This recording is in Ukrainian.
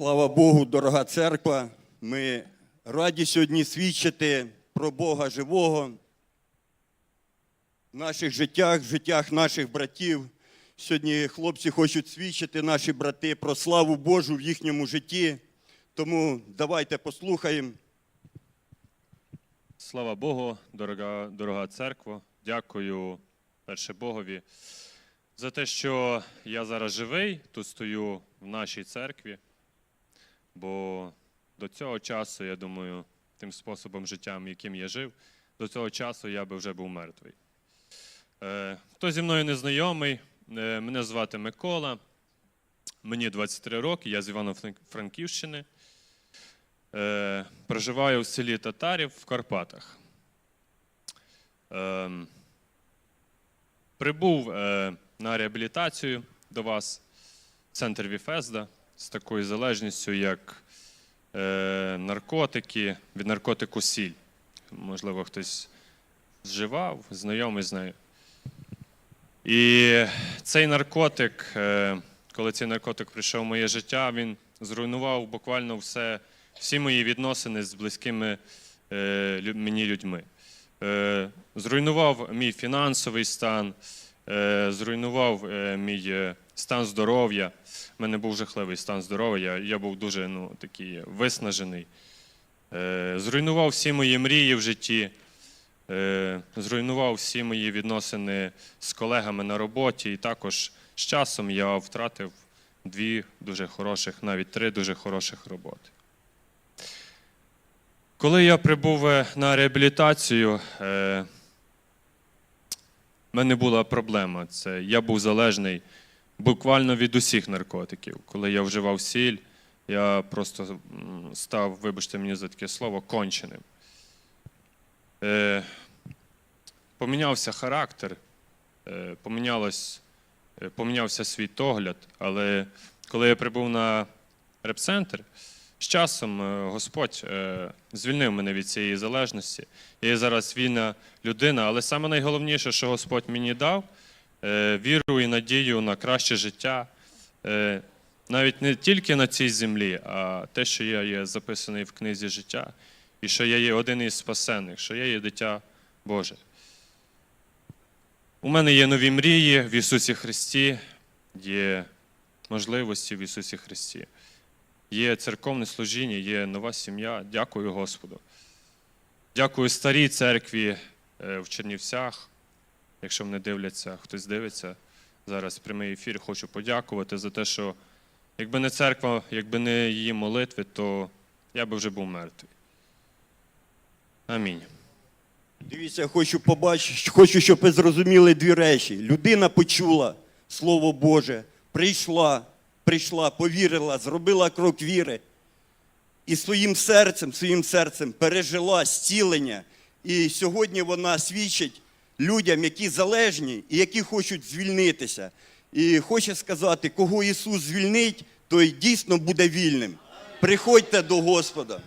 Слава Богу, дорога церква. Ми раді сьогодні свідчити про Бога живого в наших життях, в життях наших братів. Сьогодні хлопці хочуть свідчити, наші брати, про славу Божу в їхньому житті. Тому давайте послухаємо. Слава Богу, дорога, дорога церква. Дякую перше Богові за те, що я зараз живий, тут стою в нашій церкві. Бо до цього часу, я думаю, тим способом життя, яким я жив, до цього часу я би вже був мертвий. Е, хто зі мною не знайомий, е, мене звати Микола, мені 23 роки, я з Івано-Франківщини. Е, проживаю в селі Татарів в Карпатах. Е, прибув на реабілітацію до вас в центр Віфезда з такою залежністю, як е, наркотики, від наркотику сіль. Можливо, хтось зживав, знайомий з нею. І цей наркотик, е, коли цей наркотик прийшов в моє життя, він зруйнував буквально все, всі мої відносини з близькими е, мені людьми. Е, Зруйнував мій фінансовий стан, зруйнував е, мій е, стан здоров'я. У мене був жахливий стан здоров'я, я, був дуже ну, такий виснажений. Е, Зруйнував всі мої мрії в житті. Е, зруйнував всі мої відносини з колегами на роботі, і також з часом я втратив дві дуже хороших, навіть три дуже хороших роботи. Коли я прибув е, на реабілітацію, е, в мене була проблема. Це я був залежний буквально від усіх наркотиків. Коли я вживав сіль, я просто став, вибачте мені за таке слово, конченим. Е, помінявся характер, е, помінялось, е, помінявся світогляд, але коли я прибув на репцентр, з часом е, Господь е, звільнив мене від цієї залежності. Я зараз вільна людина, але саме найголовніше, що Господь мені дав, е, віру і надію на краще життя. Навіть не тільки на цій землі, а те, що я є записаний в книзі життя, і що я є один із спасених, що я є дитя Боже. У мене є нові мрії в Ісусі Христі, є можливості в Ісусі Христі. Є церковне служіння, є нова сім'я. Дякую Господу. Дякую старій церкві е, в Чернівцях. Якщо мене дивляться, хтось дивиться зараз прямий ефір, хочу подякувати за те, що якби не церква, якби не її молитви, то я би вже був мертвий. Амінь. Дивіться, хочу побачити, хочу, щоб ви зрозуміли дві речі. Людина почула Слово Боже, прийшла, прийшла, повірила, зробила крок віри. І своїм серцем, своїм серцем пережила зцілення. І сьогодні вона свідчить людям, які залежні і які хочуть звільнитися. І хоче сказати, кого Ісус звільнить, той дійсно буде вільним. Приходьте до Господа.